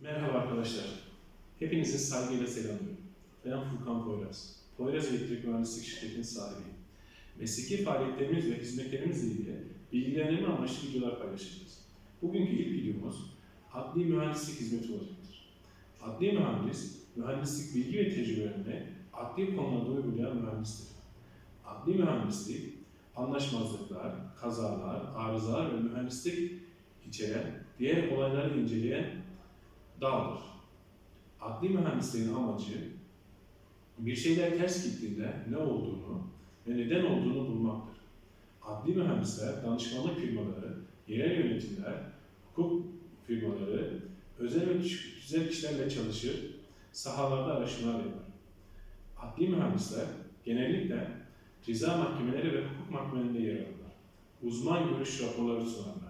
Merhaba arkadaşlar. Hepinizi saygıyla selamlıyorum. Ben Furkan Poyraz. Poyraz Elektrik Mühendislik Şirketi'nin sahibiyim. Mesleki faaliyetlerimiz ve hizmetlerimizle ilgili bilgilendirme amaçlı videolar paylaşacağız. Bugünkü ilk videomuz adli mühendislik hizmeti olacaktır. Adli mühendis, mühendislik bilgi ve tecrübelerini adli konularda uygulayan mühendistir. Adli mühendislik, anlaşmazlıklar, kazalar, arızalar ve mühendislik içeren diğer olayları inceleyen daldır. Adli mühendisliğin amacı bir şeyler ters gittiğinde ne olduğunu ve neden olduğunu bulmaktır. Adli mühendisler, danışmanlık firmaları, yerel yönetimler, hukuk firmaları, özel ve güzel kişilerle çalışır, sahalarda araştırmalar yapar. Adli mühendisler genellikle ceza mahkemeleri ve hukuk mahkemelerinde yer alırlar. Uzman görüş raporları sunarlar.